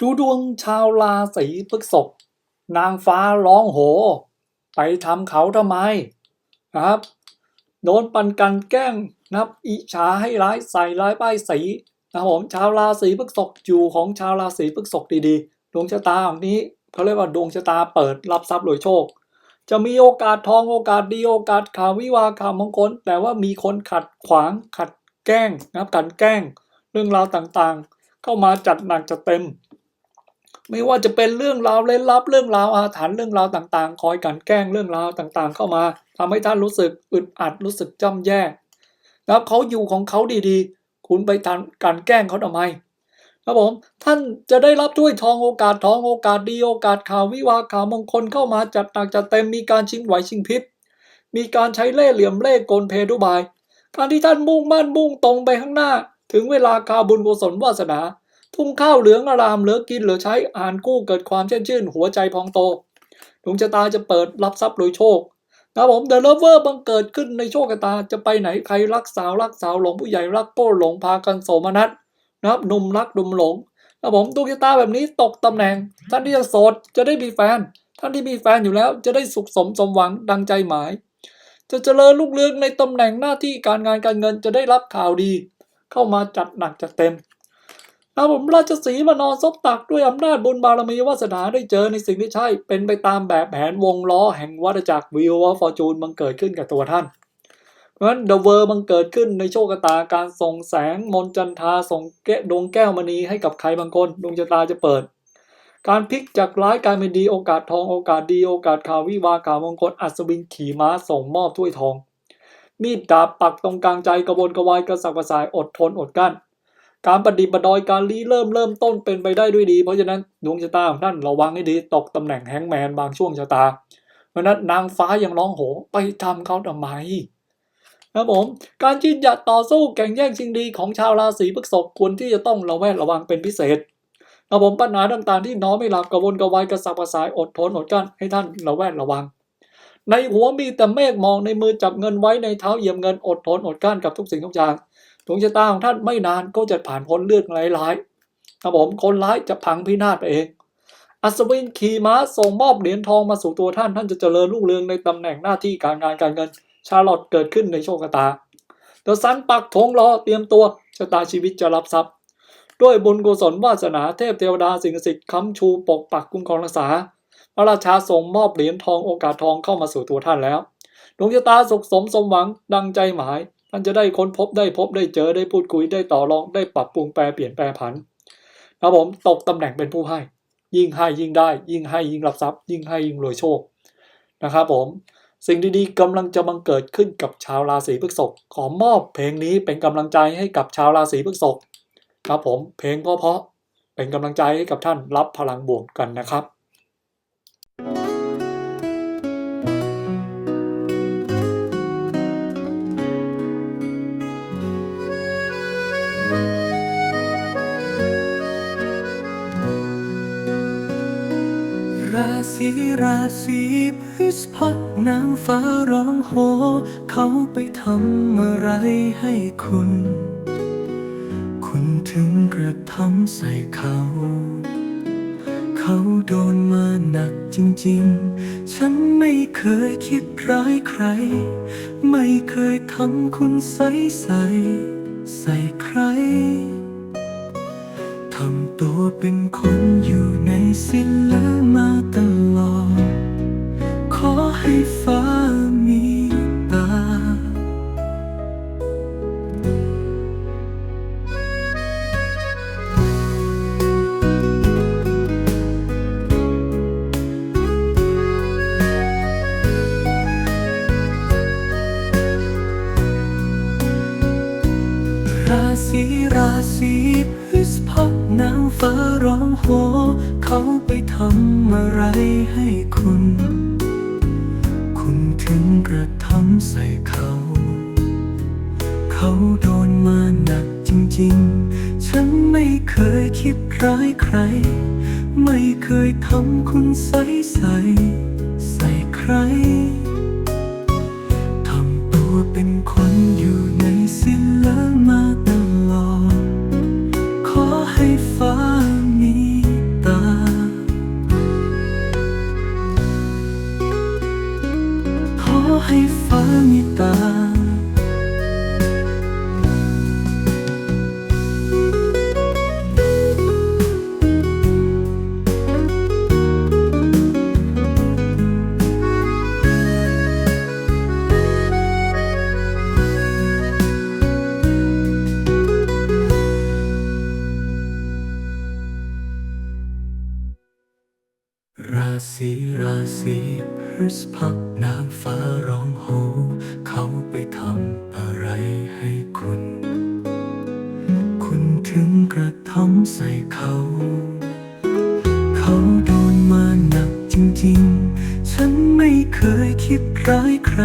ดูดวงชาวราศีพฤษภนางฟ้าร้องโห ไปทำเขาทำไมนะครับ โดนปันกันแกล้งนับอิจฉาให้ร้ายใส่ร้ายป้ายสีนะครับผมชาวราศีพฤษภอยู่ของชาวราศีพฤษภดีๆ ดวงชะตาของนี้เขาเรียกว่าดวงชะตาเปิดรับทรัพย์รวยโชค จะมีโอกาสทองโอกาสดีโอกาสข่าววิวาข่าวมงคลแต่ว่ามีคนขัดขวางขัดแกล้งนะครับกันแกล้ง เรื่องราวต่างๆ เข้ามาจัดหนักจัดเต็ม ไม่ว่าจะเป็นเรื่องราวเล่นลับเรื่องราวอาถรรพ์เรื่องราวต่างๆ คอยกันแกล้งเรื่องราวต่างๆ เข้ามาทำให้ท่านรู้สึกอึดอัดรู้สึกจ้ำแย่แล้วเขาอยู่ของเขาดีๆ คุณไปทำการแกล้งเขาทำไมครับผมท่านจะได้รับถ้วยทองโอกาสทองโอกาสดีโอกาสข่าววิวาข่าวมงคลเข้ามาจัดหนักจัดเต็มมีการชิงไหวชิงพริบมีการใช้เล่ห์เหลี่ยมเล่ห์กลเพดุบาย การที่ท่านมุ่งมั่นมุ่งตรงไปข้างหน้า ถึงเวลาคาบุญกุศลวาสนา ทุ่งข้าวเหลืองอารามเหลือกินเหลือใช้อ่านกู้เกิดความเชื่นชื่น หัวใจพองโตดวงชะตาจะเปิดรับทรัพย์โดยโชคนะครับผมเดอะเลเวอร์บังเกิดขึ้นในโชคชะตาจะไปไหนใครรักสาวรักสาวหลงผู้ใหญ่รักโก้หลงพากันโสมนัสนะครับหนุ่มรักหนุ่มหลงนะครับผมดวงชะตาแบบนี้ตกตำแหน่ง ท่านที่จะโสดจะได้มีแฟน ท่านที่มีแฟนอยู่แล้วจะได้สุขสมสมหวังดังใจหมาย จะเจริญรุ่งเรืองในตำแหน่งหน้าที่การงานการเงินจะได้รับข่าวดี เข้ามาจัดหนักจัดเต็ม นะผมราชสีมานอนซบตักด้วยอำนาจบุญบารมีวาสนาได้เจอในสิ่งที่ใช่ เป็นไปตามแบบแผนวงล้อแห่งวัฏจักรวิวฟอร์จูนบังเกิดขึ้นกับตัวท่าน เพราะฉะนั้นเดอะเวอร์บังเกิดขึ้นในโชคชะตาการส่งแสงมนจันทาส่งแก้ดวงแก้วมณีให้กับใครบางคนดวงชะตาจะเปิด การพลิกจากร้ายกลายเป็นดีโอกาสทองโอกาสดีโอกาสข่าววิวาข่าวมงคลอัศวินขี่ม้าส่งมอบถ้วยทองมีดดาบปักตรงกลางใจกระวนกระวายกระสับกระส่ายอดทนอดกั้น การปฏิบัติดอยการรีเริ่มเริ่มต้นเป็นไปได้ด้วยดี เพราะฉะนั้นดวงชะตาของท่านระวังให้ดีตกตำแหน่งแฮงแมนบางช่วงชะตา เพราะนั้นนางฟ้ายังร้องโหไปทำเขาทำไมนะครับผมการยืนหยัดต่อสู้แข่งแย่งชิงดีของชาวราศีพฤษภควรที่จะต้องระแวดระวังเป็นพิเศษนะครับผมปัญหาต่างๆที่น้อไม่หลับกระวนกระวายกระสับกระส่ายอดทนอดกั้นให้ท่านระแวดระวัง ในหัวมีแต่เมฆมองในมือจับเงินไว้ในเท้าเหยียบเงินอดทนอดกั้นกับทุกสิ่งทุกอย่าง ดวงชะตาของท่านไม่นานก็จะผ่านพ้นเลือดร้ายๆครับผมคนร้ายจะพังพินาศไปเอง อัศวินขี่ม้าส่งมอบเหรียญทองมาสู่ตัวท่านท่านจะเจริญรุ่งเรืองในตำแหน่งหน้าที่การงานการเงิน ชาลอตเกิดขึ้นในโชคชะตาเดอะซันปักธงรอเตรียมตัวชะตาชีวิตจะรับทรัพย์ ด้วยบุญกุศลวาสนาเทพเทวดาสิ่งศักดิ์สิทธิ์ค้ำชูปกปักคุ้มครองรักษาพระราชาส่งมอบเหรียญทองโอกาสทองเข้ามาสู่ตัวท่านแล้วดวงชะตาสุขสมสมหวังดังใจหมาย ท่านจะได้ค้นพบได้พบได้เจอได้พูดคุยได้ต่อรองได้ปรับปรุงแปลเปลี่ยนแปลผันครับผมตกตำแหน่งเป็นผู้ให้ ยิ่งให้ยิ่งได้ ยิ่งให้ยิ่งรับทรัพย์ ยิ่งให้ยิ่งรวยโชคนะครับผมสิ่งดีๆกำลังจะบังเกิดขึ้นกับชาวราศีพฤษภขอมอบเพลงนี้เป็นกำลังใจให้กับชาวราศีพฤษภครับผมเพลงเพราะๆเป็นกำลังใจให้กับท่านรับพลังบวกกันนะครับ สีราศีพฤษภนางฟ้าร้องโห เขาไปทำอะไรให้คุณ คุณถึงกระทำใส่เขา เขาโดนมาหนักจริงๆ ฉันไม่เคยคิดร้ายใคร ไม่เคยทำคุณใส่ใส่ใส่ใคร ตัวเป็นคนอยู่ในสิ้นละมาตลอด ขอให้ฟ้ามีตา ราศีราศี พฤษภนางฟ้าร้องโห เขาไปทำอะไรให้คุณ คุณถึงกระทำใส่เขา เขาโดนมาหนักจริงๆ ฉันไม่เคยคิดร้ายใคร ไม่เคยทำคุณใส่ใส่ใส่ใคร ศีราศีพฤษภนางฟ้าร้องโหเขาไปทำอะไรให้คุณ คุณถึงกระทำใส่เขา เขาโดนมาหนักจริงๆ ฉันไม่เคยคิดร้ายใคร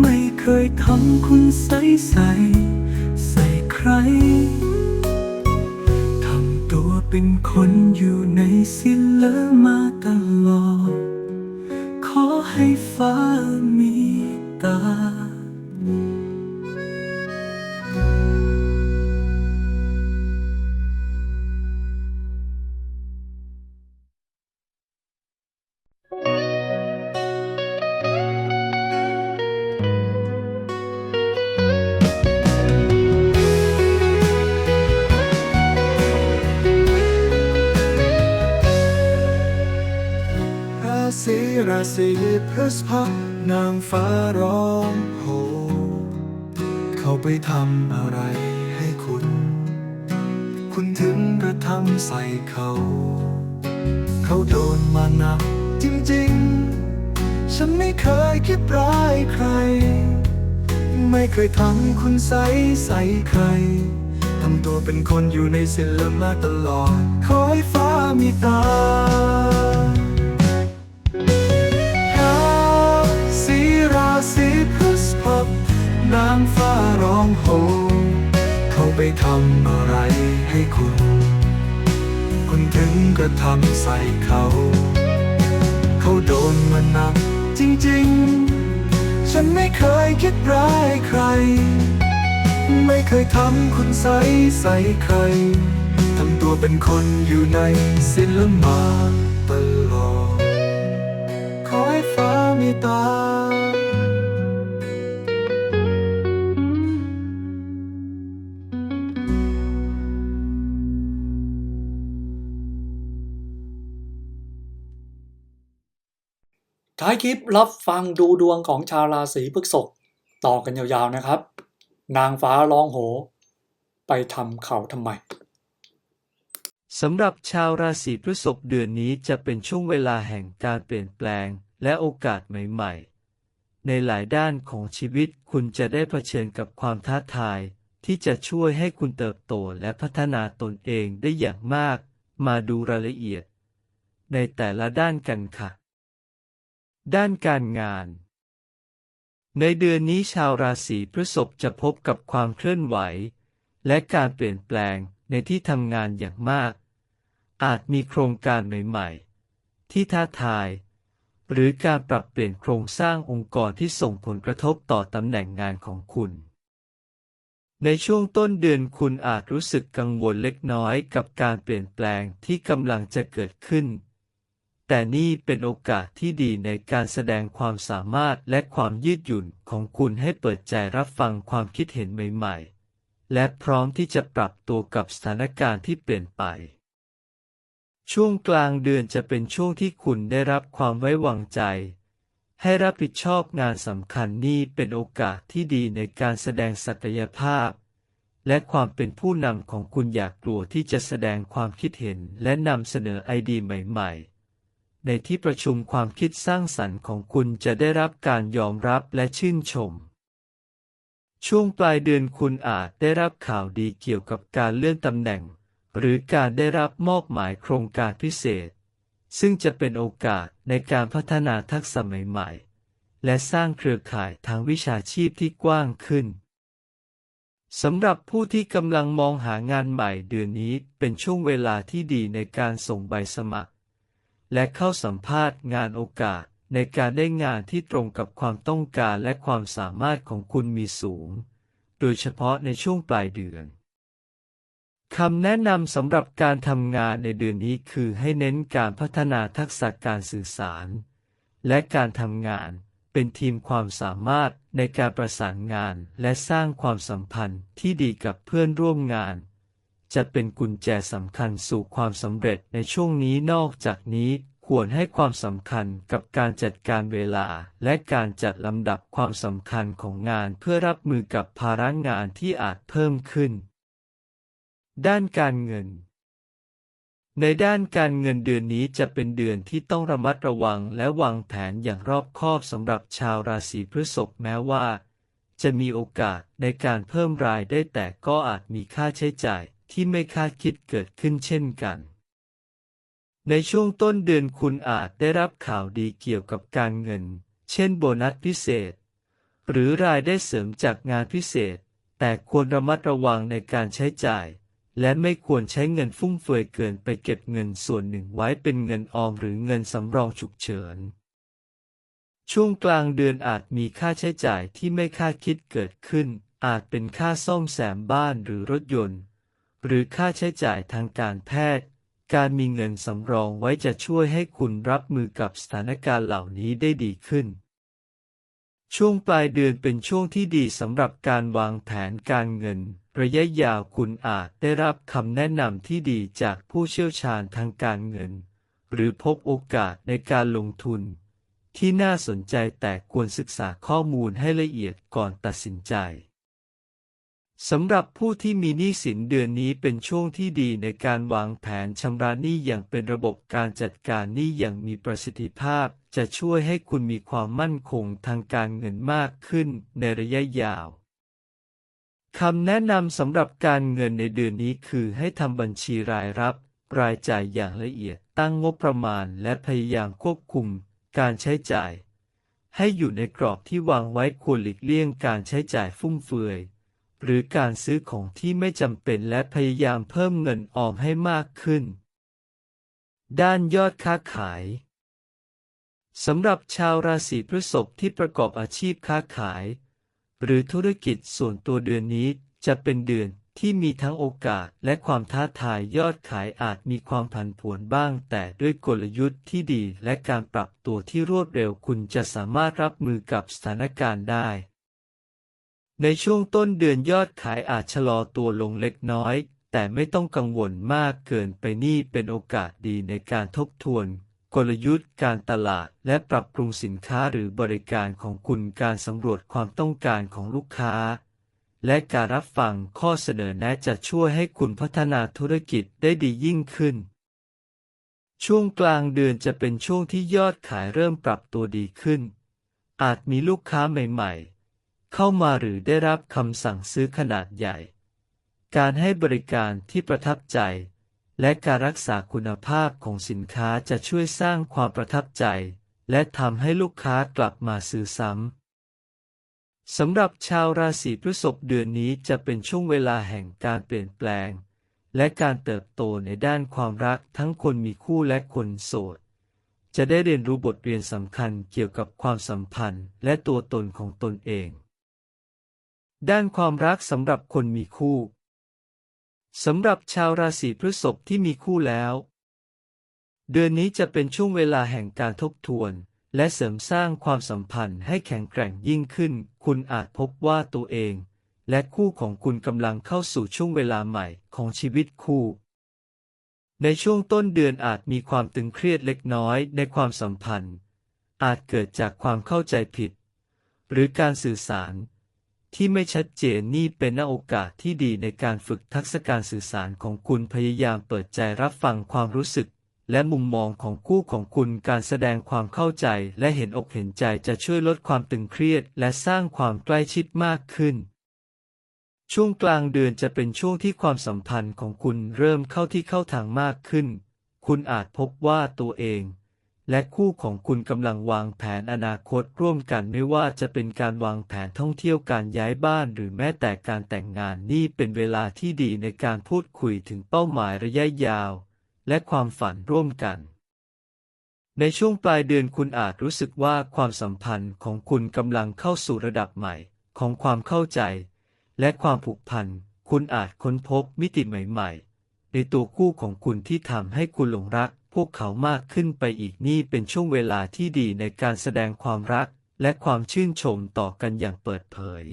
ไม่เคยทำคุณใส่ใส่ใส่ใคร เป็นคนอยู่ในศิลมาตลอด ขอให้ฟ้ามีตา เขาไปทำอะไรให้คุณ คุณถึงกระทำใส่เขา เขาโดนมาหนักจริงๆ ฉันไม่เคยคิดร้ายใคร ไม่เคยทำคุณใส่ใส่ใคร ทำตัวเป็นคนอยู่ในศิลมาตลอด ขอให้ฟ้ามีตา องโหเขาไปทำอะไรให้คุณ คุณถึงกระทำใส่เขา เขาโดนมาหนักจริงๆ ฉันไม่เคยคิดร้ายใคร ไม่เคยทำคุณใส่ใส่ใคร ทำตัวเป็นคนอยู่ในศิลมาตลอดขอให้ฟ้ามีตา ท้ายคลิปรับฟังดูดวงของชาวราศีพฤษภต่อกันยาวๆนะครับ นางฟ้าร้องโห ไปทำเขาทำไมสำหรับชาวราศีพฤษภเดือนนี้จะเป็นช่วงเวลาแห่งการเปลี่ยนแปลงและโอกาสใหม่ๆ ในหลายด้านของชีวิตคุณจะได้เผชิญกับความท้าทาย ที่จะช่วยให้คุณเติบโตและพัฒนาตนเองได้อย่างมาก มาดูรายละเอียด ในแต่ละด้านกันค่ะ ด้านการงาน ในเดือนนี้ชาวราศีพฤษภจะพบกับความเคลื่อนไหว และการเปลี่ยนแปลงในที่ทำงานอย่างมาก อาจมีโครงการใหม่ๆ ที่ท้าทาย หรือการปรับเปลี่ยนโครงสร้างองค์กรที่ส่งผลกระทบต่อตำแหน่งงานของคุณในช่วงต้นเดือนคุณอาจรู้สึกกังวลเล็กน้อยกับการเปลี่ยนแปลงที่กำลังจะเกิดขึ้น แต่นี่เป็นโอกาสที่ดีในการแสดงความสามารถและความยืดหยุ่นของคุณให้เปิดใจรับฟังความคิดเห็นใหม่ ๆ และพร้อมที่จะปรับตัวกับสถานการณ์ที่เปลี่ยนไป ช่วงกลางเดือนจะเป็นช่วงที่คุณได้รับความไว้วางใจ ให้รับผิดชอบงานสำคัญนี่เป็นโอกาสที่ดีในการแสดงศักยภาพและความเป็นผู้นำของคุณอยากกลัวที่จะแสดงความคิดเห็นและนำเสนอไอเดียใหม่ ๆ ในที่ประชุมความคิดสร้างสรรค์ของคุณจะได้รับการยอมรับและชื่นชม ช่วงปลายเดือนคุณอาจได้รับข่าวดีเกี่ยวกับการเลื่อนตำแหน่ง หรือการได้รับมอบหมายโครงการพิเศษ ซึ่งจะเป็นโอกาสในการพัฒนาทักษะใหม่ๆ และสร้างเครือข่ายทางวิชาชีพที่กว้างขึ้นสำหรับผู้ที่กำลังมองหางานใหม่เดือนนี้เป็นช่วงเวลาที่ดีในการส่งใบสมัคร และเข้าสัมภาษณ์งานโอกาสในการได้งานที่ตรงกับความต้องการและความสามารถของคุณมีสูง โดยเฉพาะในช่วงปลายเดือนคำแนะนำสำหรับการทำงานในเดือนนี้คือให้เน้นการพัฒนาทักษะการสื่อสาร และการทำงานเป็นทีมความสามารถในการประสานงานและสร้างความสัมพันธ์ที่ดีกับเพื่อนร่วมงาน จะเป็นกุญแจสำคัญสู่ความสำเร็จในช่วงนี้นอกจากนี้ควรให้ความสำคัญกับการจัดการเวลา และการจัดลำดับความสำคัญของงานเพื่อรับมือกับภาระงานที่อาจเพิ่มขึ้น ด้านการเงิน ในด้านการเงินเดือนนี้จะเป็นเดือนที่ต้องระมัดระวังและวางแผนอย่างรอบคอบสำหรับชาวราศีพฤษภแม้ว่า จะมีโอกาสในการเพิ่มรายได้แต่ก็อาจมีค่าใช้จ่าย ที่ไม่คาดคิดเกิดขึ้นเช่นกัน ในช่วงต้นเดือนคุณอาจได้รับข่าวดีเกี่ยวกับการเงิน เช่นโบนัสพิเศษ หรือรายได้เสริมจากงานพิเศษ แต่ควรระมัดระวังในการใช้จ่าย และไม่ควรใช้เงินฟุ่มเฟือยเกินไปเก็บเงินส่วนหนึ่งไว้เป็นเงินออมหรือเงินสำรองฉุกเฉินช่วงกลางเดือนอาจมีค่าใช้จ่ายที่ไม่คาดคิดเกิดขึ้น อาจเป็นค่าซ่อมแซมบ้านหรือรถยนต์ หรือค่าใช้จ่ายทางการแพทย์ การมีเงินสำรองไว้จะช่วยให้คุณรับมือกับสถานการณ์เหล่านี้ได้ดีขึ้น ช่วงปลายเดือนเป็นช่วงที่ดีสำหรับการวางแผนการเงิน ระยะยาวคุณอาจได้รับคำแนะนำที่ดีจากผู้เชี่ยวชาญทางการเงิน หรือพบโอกาสในการลงทุน ที่น่าสนใจแต่ควรศึกษาข้อมูลให้ละเอียดก่อนตัดสินใจ สำหรับผู้ที่มีหนี้สินเดือนนี้เป็นช่วงที่ดีในการวางแผนชำระหนี้อย่างเป็นระบบการจัดการหนี้อย่างมีประสิทธิภาพ จะช่วยให้คุณมีความมั่นคงทางการเงินมากขึ้นในระยะยาวคำแนะนำสำหรับการเงินในเดือนนี้คือให้ทำบัญชีรายรับ รายจ่ายอย่างละเอียด ตั้งงบประมาณและพยายามควบคุม การใช้จ่าย ให้อยู่ในกรอบที่วางไว้ควรหลีกเลี่ยงการใช้จ่ายฟุ่มเฟือย หรือการซื้อของที่ไม่จำเป็นและพยายามเพิ่มเงินออมให้มากขึ้น ด้านยอดค้าขายสำหรับชาวราศีพฤษภที่ประกอบอาชีพค้าขาย หรือธุรกิจส่วนตัวเดือนนี้จะเป็นเดือนที่มีทั้งโอกาสและความท้าทายยอดขายอาจมีความผันผวนบ้าง แต่ด้วยกลยุทธ์ที่ดีและการปรับตัวที่รวดเร็วคุณจะสามารถรับมือกับสถานการณ์ได้ ในช่วงต้นเดือนยอดขายอาจชะลอตัวลงเล็กน้อย แต่ไม่ต้องกังวลมากเกินไปนี่เป็นโอกาสดีในการทบทวน กลยุทธ์การตลาดและปรับปรุงสินค้าหรือบริการของคุณการสำรวจความต้องการของลูกค้า และการรับฟังข้อเสนอแนะจะช่วยให้คุณพัฒนาธุรกิจได้ดียิ่งขึ้น ช่วงกลางเดือนจะเป็นช่วงที่ยอดขายเริ่มปรับตัวดีขึ้น อาจมีลูกค้าใหม่ ๆ เข้ามาหรือได้รับคำสั่งซื้อขนาดใหญ่ การให้บริการที่ประทับใจ และการรักษาคุณภาพของสินค้าจะช่วยสร้างความประทับใจ และทำให้ลูกค้ากลับมาซื้อซ้ำสำหรับชาวราศีพฤษภเดือนนี้จะเป็นช่วงเวลาแห่งการเปลี่ยนแปลง และการเติบโตในด้านความรักทั้งคนมีคู่และคนโสด จะได้เรียนรู้บทเรียนสำคัญเกี่ยวกับความสัมพันธ์และตัวตนของตนเอง ด้านความรักสำหรับคนมีคู่สำหรับชาวราศีพฤษภที่มีคู่แล้ว เดือนนี้จะเป็นช่วงเวลาแห่งการทบทวน และเสริมสร้างความสัมพันธ์ให้แข็งแกร่งยิ่งขึ้น คุณอาจพบว่าตัวเอง และคู่ของคุณกำลังเข้าสู่ช่วงเวลาใหม่ของชีวิตคู่ ในช่วงต้นเดือนอาจมีความตึงเครียดเล็กน้อยในความสัมพันธ์ อาจเกิดจากความเข้าใจผิด หรือการสื่อสาร ที่ไม่ชัดเจนนี่เป็นโอกาสที่ดีในการฝึกทักษะการสื่อสารของคุณพยายามเปิดใจรับฟังความรู้สึก และมุมมองของคู่ของคุณการแสดงความเข้าใจและเห็นอกเห็นใจจะช่วยลดความตึงเครียด และสร้างความใกล้ชิดมากขึ้น ช่วงกลางเดือนจะเป็นช่วงที่ความสัมพันธ์ของคุณเริ่มเข้าที่เข้าทางมากขึ้น คุณอาจพบว่าตัวเอง และคู่ของคุณกำลังวางแผนอนาคตร่วมกันไม่ว่าจะเป็นการวางแผนท่องเที่ยวการย้ายบ้านหรือแม้แต่การแต่งงานนี่เป็นเวลาที่ดีในการพูดคุยถึงเป้าหมายระยะยาว และความฝันร่วมกัน ในช่วงปลายเดือนคุณอาจรู้สึกว่าความสัมพันธ์ของคุณกำลังเข้าสู่ระดับใหม่ของความเข้าใจ และความผูกพัน คุณอาจค้นพบมิติใหม่ ๆ ในตัวคู่ของคุณที่ทำให้คุณหลงรัก วกเขามากขึ้นไปอีกนี่เป็นช่วงเวลาที่ดีในการแสดงความรักและความชื่นชมต่อกันอย่างเปิดเผย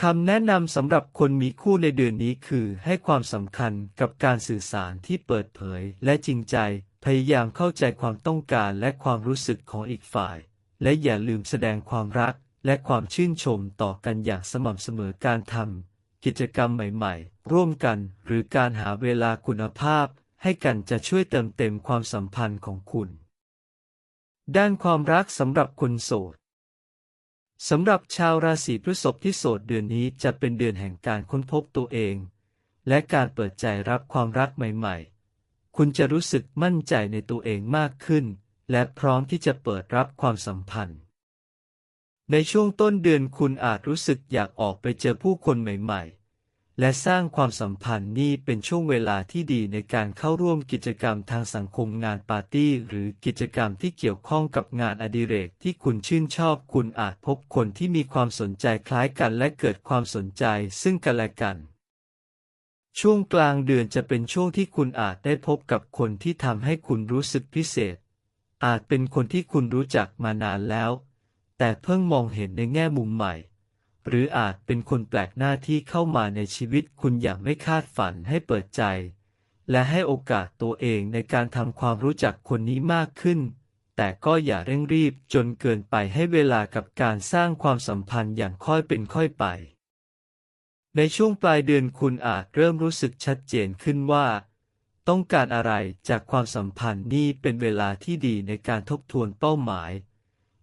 คำแนะนำสำหรับคนมีคู่ในเดือนนี้คือให้ความสำคัญกับการสื่อสารที่เปิดเผยและจริงใจ พยายามเข้าใจความต้องการและความรู้สึกของอีกฝ่าย และอย่าลืมแสดงความรักและความชื่นชมต่อกันอย่างสม่ำเสมอการทำกิจกรรมใหม่ ๆ ร่วมกัน หรือการหาเวลาคุณภาพ ให้กันจะช่วยเติมเต็มความสัมพันธ์ของคุณ ด้านความรักสำหรับคนโสดสำหรับชาวราศีพฤษภที่โสดเดือนนี้จะเป็นเดือนแห่งการค้นพบตัวเอง และการเปิดใจรับความรักใหม่ๆ คุณจะรู้สึกมั่นใจในตัวเองมากขึ้น และพร้อมที่จะเปิดรับความสัมพันธ์ ในช่วงต้นเดือนคุณอาจรู้สึกอยากออกไปเจอผู้คนใหม่ๆ และสร้างความสัมพันธ์นี่เป็นช่วงเวลาที่ดีในการเข้าร่วมกิจกรรมทางสังคมงานปาร์ตี้ หรือกิจกรรมที่เกี่ยวข้องกับงานอดิเรกที่คุณชื่นชอบ คุณอาจพบคนที่มีความสนใจคล้ายกันและเกิดความสนใจซึ่งกันและกันช่วงกลางเดือนจะเป็นช่วงที่คุณอาจได้พบกับคนที่ทำให้คุณรู้สึกพิเศษ อาจเป็นคนที่คุณรู้จักมานานแล้ว แต่เพิ่งมองเห็นในแง่มุมใหม่ หรืออาจเป็นคนแปลกหน้าที่เข้ามาในชีวิตคุณอย่างไม่คาดฝันให้เปิดใจ และให้โอกาสตัวเองในการทำความรู้จักคนนี้มากขึ้น แต่ก็อย่าเร่งรีบจนเกินไปให้เวลากับการสร้างความสัมพันธ์อย่างค่อยเป็นค่อยไป ในช่วงปลายเดือนคุณอาจเริ่มรู้สึกชัดเจนขึ้นว่า ต้องการอะไรจากความสัมพันธ์นี่เป็นเวลาที่ดีในการทบทวนเป้าหมาย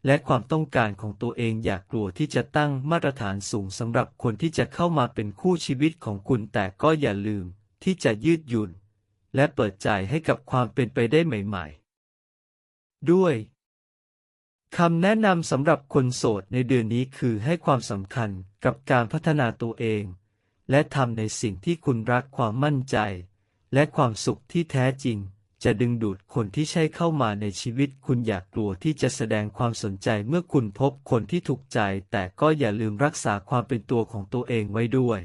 และความต้องการของตัวเองอย่ากกลัวที่จะตั้งมาตรฐานสูงสำหรับคนที่จะเข้ามาเป็นคู่ชีวิตของคุณแต่ก็อย่าลืมที่จะยืดหยุ่น และเปิดใจให้กับความเป็นไปได้ใหม่ๆ ด้วยคำแนะนำสำหรับคนโสดในเดือนนี้คือให้ความสำคัญกับการพัฒนาตัวเอง และทำในสิ่งที่คุณรักความมั่นใจ และความสุขที่แท้จริง จะดึงดูดคนที่ใช่เข้ามาในชีวิตคุณอยากกลัวที่จะแสดงความสนใจเมื่อคุณพบคนที่ถูกใจ แต่ก็อย่าลืมรักษาความเป็นตัวของตัวเองไว้ด้วย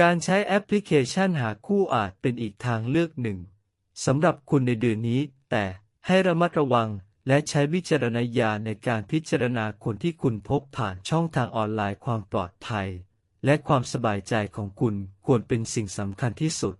การใช้แอปพลิเคชันหาคู่อาจเป็นอีกทางเลือกหนึ่งสำหรับคุณในเดือนนี้ แต่ให้ระมัดระวังและใช้วิจารณญาณในการพิจารณาคนที่คุณพบผ่านช่องทางออนไลน์ความปลอดภัย และความสบายใจของคุณควรเป็นสิ่งสำคัญที่สุด